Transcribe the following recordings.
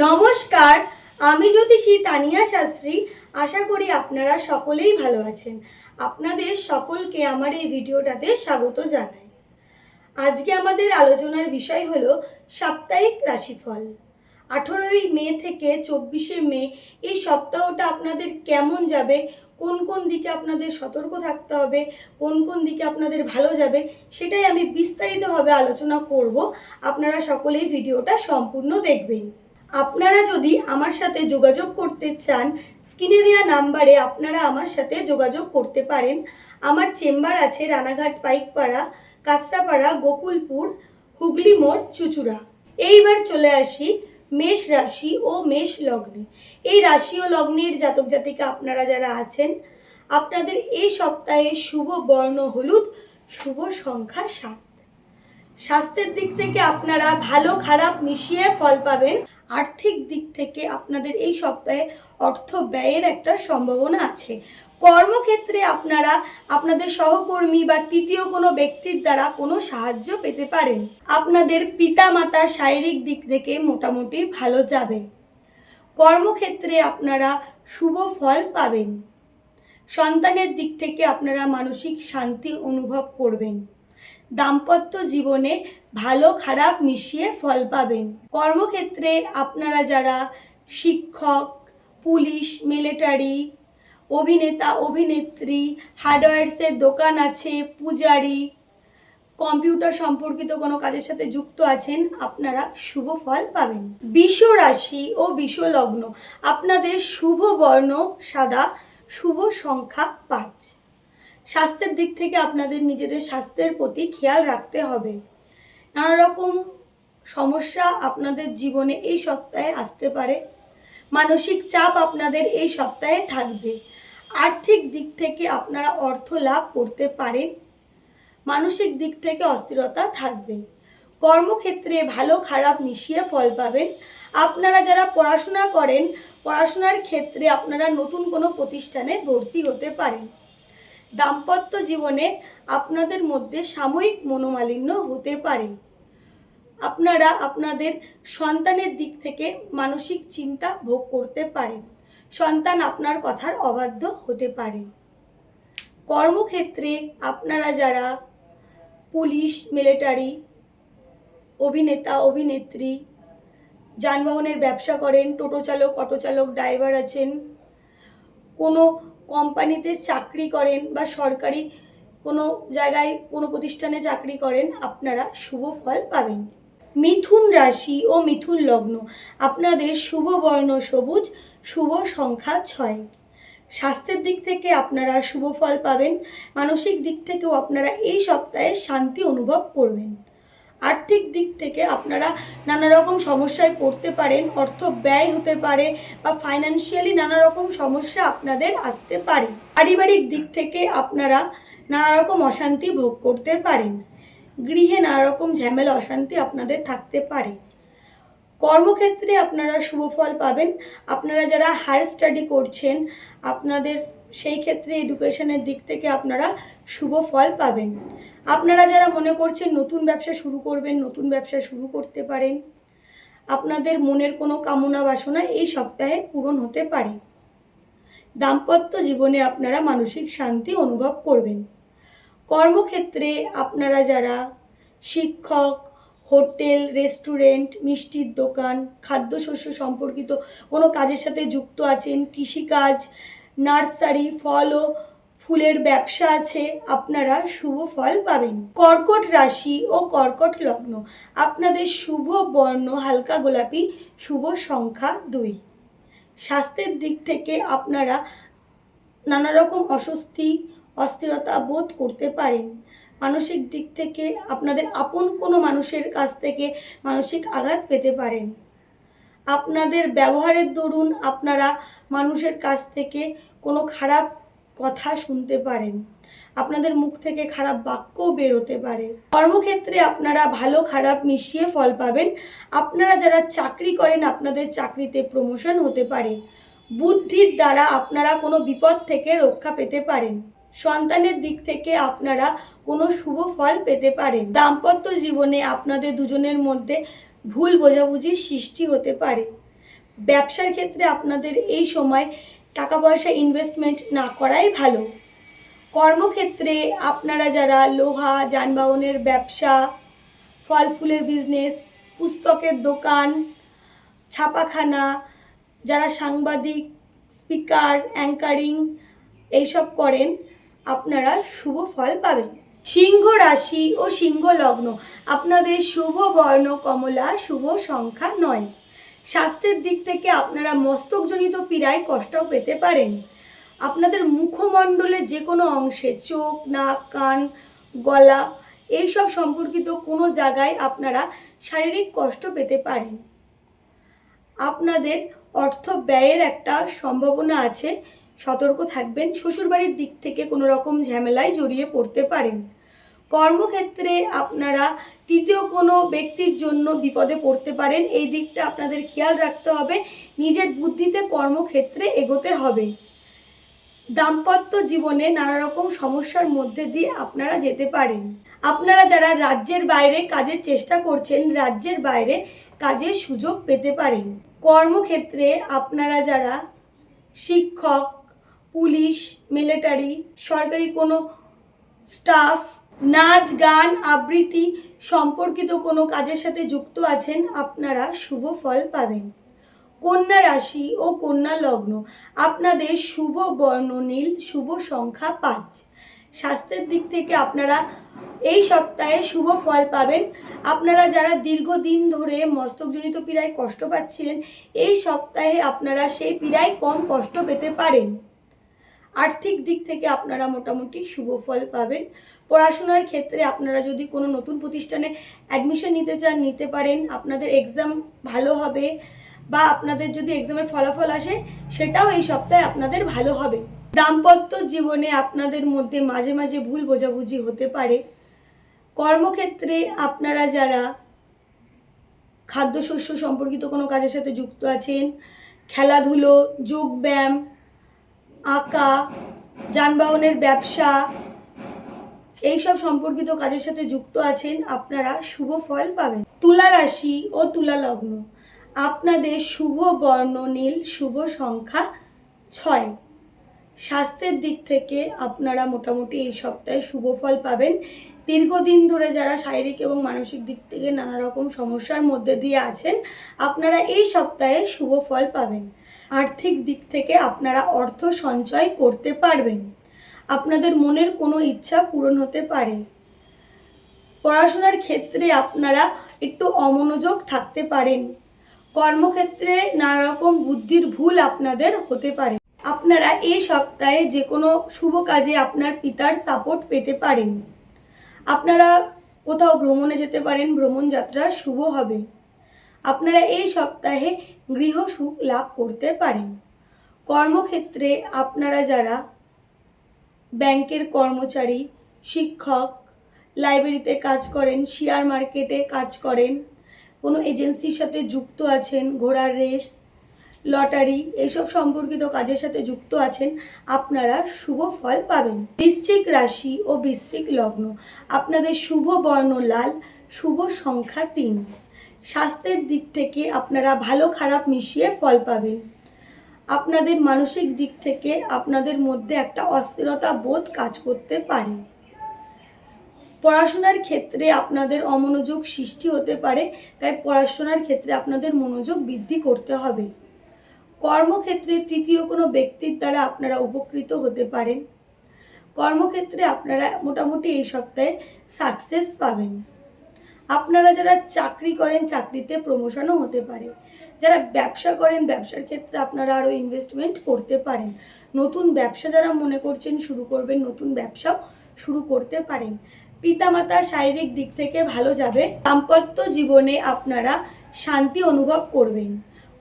নমস্কার, আমি জ্যোতিষী তানিয়া শাস্ত্রী। আশা করি আপনারা সকলেই ভালো আছেন। আপনাদের সকলকে আমার এই ভিডিওটাতে স্বাগত জানাই। আজকে আমাদের আলোচনার বিষয় হলো সাপ্তাহিক রাশিফল। আঠেরোই মে থেকে চব্বিশে মে এই সপ্তাহটা আপনাদের কেমন যাবে? কোন কোন দিকে আপনাদের সতর্ক থাকতে হবে? কোন কোন দিকে আপনাদের ভালো যাবে? সেটাই আমি বিস্তারিতভাবে আলোচনা করব। আপনারা সকলেই ভিডিওটা সম্পূর্ণ দেখবেন। আপনারা যদি আমার সাথে যোগাযোগ করতে চান, স্ক্রিনে দেওয়া নাম্বারে আপনারা আমার সাথে যোগাযোগ করতে পারেন। আমার চেম্বার আছে রানাঘাট পাইকপাড়া, কাঁচরাপাড়া, গোকুলপুর, হুগলি মোড়, চুচুড়া। এইবার চলে আসি মেষ রাশি ও মেষ লগ্নে। এই রাশি ও লগ্নের জাতক জাতিকা আপনারা যারা আছেন, আপনাদের এই সপ্তাহে শুভ বর্ণ হলুদ, শুভ সংখ্যা সাত। স্বাস্থ্যের দিক থেকে আপনারা ভালো, খারাপ মিশিয়ে ফল পাবেন। আর্থিক দিক থেকে আপনাদের এই সপ্তাহে অর্থ ব্যয়ের একটা সম্ভাবনা আছে। কর্মক্ষেত্রে আপনারা, আপনাদের সহকর্মী বা তৃতীয় কোনো ব্যক্তির দ্বারা কোনো সাহায্য পেতে পারেন। আপনাদের পিতা পিতামাতার শারীরিক দিক থেকে মোটামুটি ভালো যাবে। কর্মক্ষেত্রে আপনারা শুভ ফল পাবেন। সন্তানের দিক থেকে আপনারা মানসিক শান্তি অনুভব করবেন। দাম্পত্য জীবনে ভালো খারাপ মিশিয়ে ফল পাবেন। কর্মক্ষেত্রে আপনারা যারা শিক্ষক, পুলিশ, মিলিটারি, অভিনেতা, অভিনেত্রী, হার্ডওয়্যার্সের দোকান আছে, পূজারি, কম্পিউটার সম্পর্কিত কোনো কাজের সাথে যুক্ত আছেন, আপনারা শুভ ফল পাবেন। বিষ রাশি ও বিষ লগ্ন, আপনাদের শুভ বর্ণ, সাদা শুভ সংখ্যা পাঁচ। স্বাস্থ্যের দিক থেকে আপনাদের নিজেদের স্বাস্থ্যের প্রতি খেয়াল রাখতে হবে। নানা রকম সমস্যা আপনাদের জীবনে এই সপ্তাহে আসতে পারে। মানসিক চাপ আপনাদের এই সপ্তাহে থাকবে। আর্থিক দিক থেকে আপনারা অর্থ লাভ করতে পারেন। মানসিক দিক থেকে অস্থিরতা থাকবে। কর্মক্ষেত্রে ভালো খারাপ মিশিয়ে ফল পাবেন। আপনারা যারা পড়াশোনা করেন, পড়াশোনার ক্ষেত্রে আপনারা নতুন কোনো প্রতিষ্ঠানে ভর্তি হতে পারেন। দাম্পত্য জীবনে আপনাদের মধ্যে সাময়িক মনোমালিন্য হতে পারে। আপনারা আপনাদের সন্তানের দিক থেকে মানসিক চিন্তা ভোগ করতে পারেন। সন্তান আপনার কথার অবাধ্য হতে পারে। কর্মক্ষেত্রে আপনারা যারা পুলিশ, মিলিটারি, অভিনেতা, অভিনেত্রী, যানবাহনের ব্যবসা করেন, টোটো চালক, অটো চালক, ড্রাইভার আছেন, কোনো কোম্পানিতে চাকরি করেন বা সরকারি কোনো জায়গায় কোনো প্রতিষ্ঠানে চাকরি করেন, আপনারা শুভ ফল পাবেন। মিথুন রাশি ও মিথুন লগ্ন, আপনাদের শুভ বর্ণ সবুজ, শুভ সংখ্যা ছয়। স্বাস্থ্যের দিক থেকে আপনারা শুভ ফল পাবেন, মানসিক দিক থেকেও আপনারা এই সপ্তাহে শান্তি অনুভব করবেন। আর্থিক দিক থেকে আপনারা নানা রকম সমস্যায় পড়তে পারেন, অর্থ ব্যয় হতে পারে বা ফাইন্যান্সিয়ালি নানা রকম সমস্যা আপনাদের আসতে পারে। পারিবারিক দিক থেকে আপনারা নানা রকম অশান্তি ভোগ করতে পারেন। গৃহে নানা রকম ঝামেলা, অশান্তি আপনাদের থাকতে পারে। কর্মক্ষেত্রে আপনারা শুভ ফল পাবেন। আপনারা যারা হায়ার স্টাডি করছেন, আপনাদের সেই ক্ষেত্রে এডুকেশনের দিক থেকে আপনারা শুভ ফল পাবেন। আপনারা যারা মনে করছেন নতুন ব্যবসা শুরু করবেন, নতুন ব্যবসা শুরু করতে পারেন, আপনাদের মনের কোনো কামনা বাসনা এই সপ্তাহে পূরণ হতে পারে। দাম্পত্য জীবনে আপনারা মানসিক শান্তি অনুভব করবেন। কর্মক্ষেত্রে আপনারা যারা শিক্ষক, হোটেল, রেস্টুরেন্ট, মিষ্টির দোকান, খাদ্যশস্য সম্পর্কিত কোনো কাজের সাথে যুক্ত আছেন, কৃষিকাজ, নার্সারি ফল ও ফুলের ব্যবসা আছে, আপনারা শুভ ফল পাবেন। কর্কট রাশি ও কর্কট লগ্ন, আপনাদের শুভ বর্ণ, হালকা গোলাপি, শুভ সংখ্যা দুই। স্বাস্থ্যের দিক থেকে আপনারা নানা রকম অস্বস্তি, অস্থিরতা বোধ করতে পারেন। মানসিক দিক থেকে আপনাদের আপন কোনো মানুষের কাছ থেকে মানসিক আঘাত পেতে পারেন। আপনাদের ব্যবহারের দরুন আপনারা মানুষের কাছ থেকে কোনো খারাপ কথা শুনতে পারেন। আপনাদের মুখ থেকে খারাপ বাক্যও বেরোতে পারে। কর্মক্ষেত্রে আপনারা ভালো খারাপ মিশিয়ে ফল পাবেন। আপনারা যারা চাকরি করেন, আপনাদের চাকরিতে প্রমোশন হতে পারে। বুদ্ধির দ্বারা আপনারা কোনো বিপদ থেকে রক্ষা পেতে পারেন। সন্তানের দিক থেকে আপনারা কোনো শুভ ফল পেতে পারেন। দাম্পত্য জীবনে আপনাদের দুজনের মধ্যে ভুল বোঝাবুঝির সৃষ্টি হতে পারে। ব্যবসার ক্ষেত্রে আপনাদের এই সময় টাকা পয়সা ইনভেস্টমেন্ট না করাই ভালো। কর্মক্ষেত্রে আপনারা যারা লোহা, যানবাহনের ব্যবসা, ফল ফুলের বিজনেস পুস্তকের দোকান, ছাপাখানা, যারা সাংবাদিক স্পিকার অ্যাঙ্কারিং এইসব করেন, আপনারা শুভ ফল পাবেন। সিংহ রাশি ও সিংহ লগ্ন, আপনাদের শুভ বর্ণ কমলা শুভ সংখ্যা নয়। স্বাস্থ্যের দিক থেকে আপনারা মস্তকজনিত পীড়ায় কষ্ট পেতে পারেন। আপনাদের মুখমণ্ডলের যে কোনো অংশে চোখ, নাক, কান, গলা এইসব সম্পর্কিত কোনো জায়গায় আপনারা শারীরিক কষ্ট পেতে পারেন। আপনাদের অর্থ ব্যয়ের একটা সম্ভাবনা আছে। সতর্ক থাকবেন, শ্বশুরবাড়ির দিক থেকে কোনো রকম ঝামেলায় জড়িয়ে পড়তে পারেন। কর্মক্ষেত্রে আপনারা তৃতীয় কোনো ব্যক্তির জন্য বিপদে পড়তে পারেন, এই দিকটা আপনাদের খেয়াল রাখতে হবে। নিজের বুদ্ধিতে কর্মক্ষেত্রে এগোতে হবে। দাম্পত্য জীবনে নানা রকম সমস্যার মধ্যে দিয়ে আপনারা যেতে পারেন। আপনারা যারা রাজ্যের বাইরে কাজের চেষ্টা করছেন, রাজ্যের বাইরে কাজের সুযোগ পেতে পারেন। কর্মক্ষেত্রে আপনারা যারা শিক্ষক, পুলিশ, মিলিটারি, সরকারি কোনো স্টাফ নাচ, গান, আবৃত্তি সম্পর্কিত কোনো কাজের সাথে যুক্ত আছেন আপনারা শুভ ফল পাবেন। কন্যা রাশি ও কন্যা লগ্ন, আপনাদের শুভ বর্ণ নীল, শুভ সংখ্যা পাঁচ। স্বাস্থ্যের দিক থেকে আপনারা এই সপ্তাহে শুভ ফল পাবেন। আপনারা যারা দীর্ঘদিন ধরে মস্তকজনিত পীড়ায় কষ্ট পাচ্ছিলেন, এই সপ্তাহে আপনারা সেই পীড়ায় কম কষ্ট পেতে পারেন। আর্থিক দিক থেকে আপনারা মোটামুটি শুভ ফল পাবেন। পড়াশোনার ক্ষেত্রে আপনারা যদি কোনো নতুন প্রতিষ্ঠানে অ্যাডমিশন নিতে চান, নিতে পারেন। আপনাদের এক্সাম ভালো হবে বা আপনাদের যদি এক্সামের ফলাফল আসে, সেটাও এই সপ্তাহে আপনাদের ভালো হবে। দাম্পত্য জীবনে আপনাদের মধ্যে মাঝে মাঝে ভুল বোঝাবুঝি হতে পারে। কর্মক্ষেত্রে আপনারা যারা খাদ্যশস্য সম্পর্কিত কোনো কাজের সাথে যুক্ত আছেন, খেলাধুলো যোগব্যায়াম আঁকা, যানবাহনের ব্যবসা, এইসব সম্পর্কিত কাজের সাথে যুক্ত আছেন আপনারা শুভ ফল পাবেন। তুলা রাশি ও তুলা লগ্ন। আপনাদের শুভ বর্ণ নীল শুভ সংখ্যা ছয়। স্বাস্থ্যের দিক থেকে আপনারা মোটামুটি এই সপ্তাহে শুভ ফল পাবেন। দীর্ঘদিন ধরে যারা শারীরিক এবং মানসিক দিক থেকে নানা রকম সমস্যার মধ্যে দিয়ে আছেন, আপনারা এই সপ্তাহে শুভ ফল পাবেন। আর্থিক দিক থেকে আপনারা অর্থ সঞ্চয় করতে পারবেন। আপনাদের মনের কোনো ইচ্ছা পূরণ হতে পারে। পড়াশোনার ক্ষেত্রে আপনারা একটু অমনোযোগ থাকতে পারেন। কর্মক্ষেত্রে নানা রকম বুদ্ধির ভুল আপনাদের হতে পারে। আপনারা এই সপ্তাহে যে কোনো শুভ কাজে আপনার পিতার সাপোর্ট পেতে পারেন। আপনারা কোথাও ভ্রমণে যেতে পারেন ভ্রমণ যাত্রা শুভ হবে। আপনারা এই সপ্তাহে গৃহ সুখ লাভ করতে পারেন। কর্মক্ষেত্রে আপনারা যারা ব্যাংকের কর্মচারী, শিক্ষক, লাইব্রেরিতে কাজ করেন, শেয়ার মার্কেটে কাজ করেন, কোনো এজেন্সির সাথে যুক্ত আছেন, ঘোড়ার রেস, লটারি এইসব সম্পর্কিত কাজের সাথে যুক্ত আছেন, আপনারা শুভ ফল পাবেন। বৃশ্চিক রাশি ও বৃশ্চিক লগ্ন, আপনাদের শুভ বর্ণ লাল, শুভ সংখ্যা তিন। স্বাস্থ্যের দিক থেকে আপনারা ভালো খারাপ মিশিয়ে ফল পাবেন। আপনাদের মানসিক দিক থেকে আপনাদের মধ্যে একটা অস্থিরতা বোধ কাজ করতে পারে। পড়াশোনার ক্ষেত্রে আপনাদের অমনোযোগ সৃষ্টি হতে পারে, তাই পড়াশোনার ক্ষেত্রে আপনাদের মনোযোগ বৃদ্ধি করতে হবে। কর্মক্ষেত্রে তৃতীয় কোনো ব্যক্তির দ্বারা আপনারা উপকৃত হতে পারেন। কর্মক্ষেত্রে আপনারা মোটামুটি এই সপ্তাহে সাকসেস পাবেন। আপনারা যারা চাকরি করেন, চাকরিতে প্রমোশনও হতে পারে। যারা ব্যবসা করেন, ব্যবসার ক্ষেত্রে আপনারা আরও ইনভেস্টমেন্ট করতে পারেন। নতুন ব্যবসা যারা মনে করছেন শুরু করবেন, নতুন ব্যবসাও শুরু করতে পারেন। পিতামাতা শারীরিক দিক থেকে ভালো যাবে, দাম্পত্য জীবনে আপনারা শান্তি অনুভব করবেন।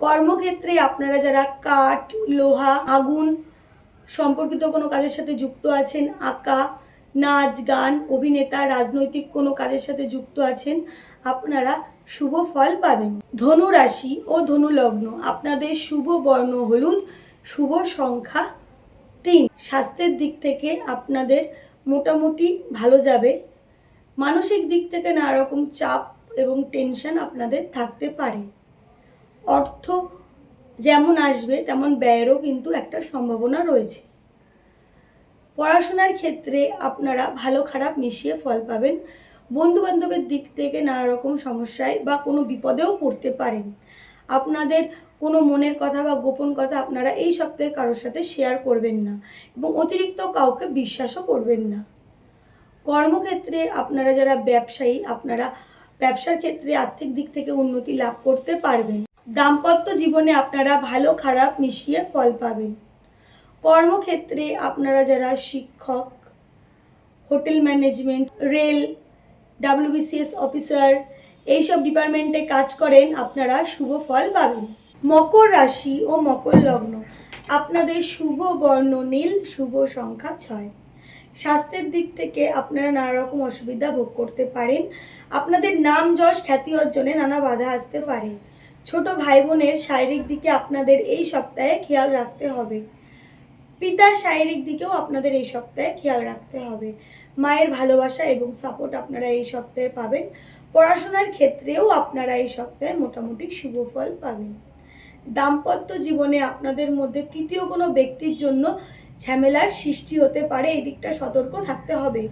কর্মক্ষেত্রে আপনারা যারা কাঠ, লোহা, আগুন সম্পর্কিত কোনো কাজের সাথে যুক্ত আছেন, আঁকা নাচ, গান, অভিনেতা, রাজনৈতিক কোনো কাজের সাথে যুক্ত আছেন, আপনারা শুভ ফল পাবেন। ধনু রাশি ও ধনু লগ্ন, আপনাদের শুভ বর্ণ হলুদ, শুভ সংখ্যা তিন। স্বাস্থ্যের দিক থেকে আপনাদের মোটামুটি ভালো যাবে। মানসিক দিক থেকে নানা রকম চাপ এবং টেনশন আপনাদের থাকতে পারে। অর্থ যেমন আসবে, তেমন ব্যয়েরও কিন্তু একটা সম্ভাবনা রয়েছে। পড়াশোনার ক্ষেত্রে আপনারা ভালো খারাপ মিশিয়ে ফল পাবেন। বন্ধু বান্ধবের দিক থেকে নানা রকম সমস্যায় বা কোনো বিপদেও পড়তে পারেন। আপনাদের কোনো মনের কথা বা গোপন কথা আপনারা এই সপ্তাহে কারোর সাথে শেয়ার করবেন না এবং অতিরিক্ত কাউকে বিশ্বাসও করবেন না। কর্মক্ষেত্রে আপনারা যারা ব্যবসায়ী, আপনারা ব্যবসার ক্ষেত্রে আর্থিক দিক থেকে উন্নতি লাভ করতে পারবেন। দাম্পত্য জীবনে আপনারা ভালো খারাপ মিশিয়ে ফল পাবেন। কর্মক্ষেত্রে আপনারা যারা শিক্ষক, hotel management, rail, WBCS officer, এইসব ডিপার্টমেন্টে কাজ করেন, আপনারা শুভ ফল পাবেন। মকর রাশি ও মকর লগ্ন, আপনাদের শুভ বর্ণ নীল, শুভ সংখ্যা ছয়। স্বাস্থ্যের দিক থেকে আপনারা নানা রকম অসুবিধা ভোগ করতে পারেন। আপনাদের নাম যশ খ্যাতি অর্জনে নানা বাধা আসতে পারে। ছোট ভাই বোনের শারীরিক দিকে আপনাদের এই সপ্তাহে খেয়াল রাখতে হবে। পিতার শারীরিক দিকেও আপনাদের এই সপ্তাহে খেয়াল রাখতে হবে। মায়ের ভালোবাসা এবং সাপোর্ট আপনারা এই সপ্তাহে পাবেন। পড়াশোনার ক্ষেত্রেও আপনারা এই সপ্তাহে মোটামুটি শুভ ফল পাবেন। দাম্পত্য জীবনে আপনাদের মধ্যে তৃতীয় কোনো ব্যক্তির জন্য ঝামেলার সৃষ্টি হতে পারে, এই দিকটা সতর্ক থাকতে হবে।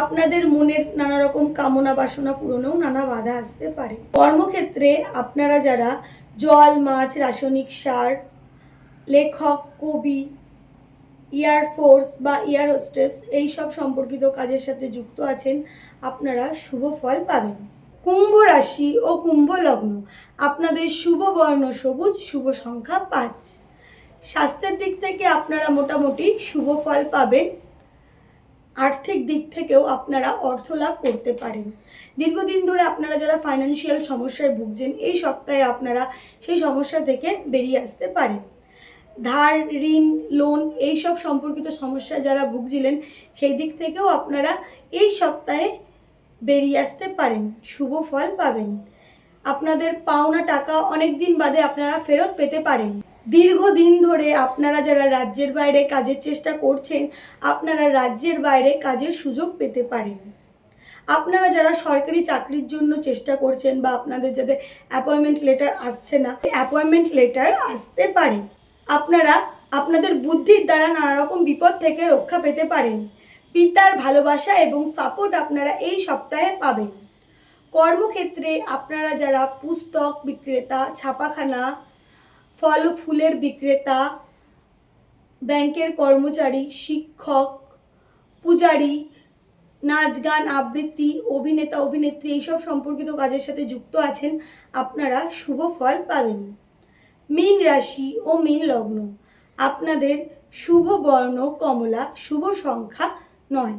আপনাদের মনের নানা রকম কামনা বাসনা পূরণেও নানা বাধা আসতে পারে। কর্মক্ষেত্রে আপনারা যারা জল, মাছ, রাসায়নিক সার, লেখক, কবি এয়ার ফোর্স বা এয়ার হোস্টেস এই সব সম্পর্কিত কাজের সাথে যুক্ত আছেন, আপনারা শুভ ফল পাবেন। কুম্ভ রাশি ও কুম্ভ লগ্ন, আপনাদের শুভ বর্ণ সবুজ, শুভ সংখ্যা পাঁচ। স্বাস্থ্যের দিক থেকে আপনারা মোটামুটি শুভ ফল পাবেন। আর্থিক দিক থেকেও আপনারা অর্থ লাভ করতে পারেন। দীর্ঘদিন ধরে আপনারা যারা ফাইন্যান্সিয়াল সমস্যায় ভুগছেন, এই সপ্তাহে আপনারা সেই সমস্যা থেকে বেরিয়ে আসতে পারেন। ধার, ঋণ লোন এই সব সম্পর্কিত সমস্যা যারা ভুগছিলেন, সেই দিক থেকেও আপনারা এই সপ্তাহে বেরিয়ে আসতে পারেন, শুভ ফল পাবেন। আপনাদের পাওনা টাকা অনেক দিন বাদে আপনারা ফেরত পেতে পারেন। দীর্ঘদিন ধরে আপনারা যারা রাজ্যের বাইরে কাজের চেষ্টা করছেন, আপনারা রাজ্যের বাইরে কাজের সুযোগ পেতে পারেন। আপনারা যারা সরকারি চাকরির জন্য চেষ্টা করছেন বা আপনাদের যাদের অ্যাপয়েন্টমেন্ট লেটার আসছে না অ্যাপয়েন্টমেন্ট লেটার আসতে পারে। আপনারা আপনাদের বুদ্ধির দ্বারা নানা রকম বিপদ থেকে রক্ষা পেতে পারেন। পিতার ভালোবাসা এবং সাপোর্ট আপনারা এই সপ্তাহে পাবেন। কর্মক্ষেত্রে আপনারা যারা পুস্তক বিক্রেতা, ছাপাখানা, ফল ফুলের বিক্রেতা, ব্যাংকের কর্মচারী, শিক্ষক, পূজারী, নাচ গান, আবৃত্তি, অভিনেতা, অভিনেত্রী, এইসব সম্পর্কিত কাজের সাথে যুক্ত আছেন, আপনারা শুভ ফল পাবেন। মীন রাশি ও মীন লগ্ন। আপনাদের শুভ বর্ণ কমলা শুভ সংখ্যা নয়।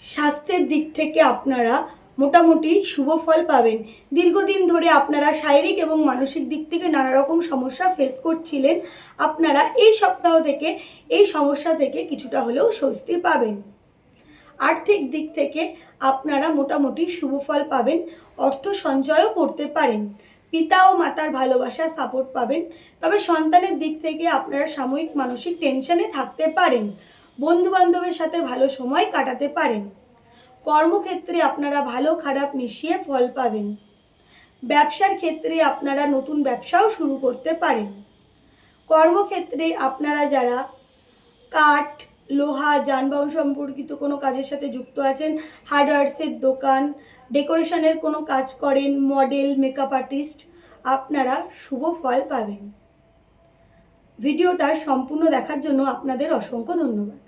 স্বাস্থ্যের দিক থেকে আপনারা মোটামুটি শুভ ফল পাবেন। দীর্ঘদিন ধরে আপনারা শারীরিক এবং মানসিক দিক থেকে নানা রকম সমস্যা ফেস করছিলেন। আপনারা এই সপ্তাহ থেকে, এই সমস্যা থেকে কিছুটা হলেও স্বস্তি পাবেন। আর্থিক দিক থেকে আপনারা মোটামুটি শুভ ফল পাবেন। অর্থ সঞ্চয়ও করতে পারেন। পিতা ও মাতার ভালোবাসা সাপোর্ট পাবেন। তবে সন্তানের দিক থেকে আপনারা সাময়িক মানসিক টেনশনে থাকতে পারেন। বন্ধু বান্ধবের সাথে ভালো সময় কাটাতে পারেন। কর্মক্ষেত্রে আপনারা ভালো খারাপ মিশিয়ে ফল পাবেন। ব্যবসার ক্ষেত্রে আপনারা নতুন ব্যবসাও শুরু করতে পারেন। কর্মক্ষেত্রে আপনারা যারা কাঠ, লোহা, যানবাহন সম্পর্কিত কোনো কাজের সাথে যুক্ত আছেন, হার্ডওয়ার্সের দোকান ডেকোরেশনের কোনো কাজ করেন মডেল মেকআপ আর্টিস্ট আপনারা শুভ ফল পাবেন। ভিডিওটা সম্পূর্ণ দেখার জন্য আপনাদের অসংখ্য ধন্যবাদ।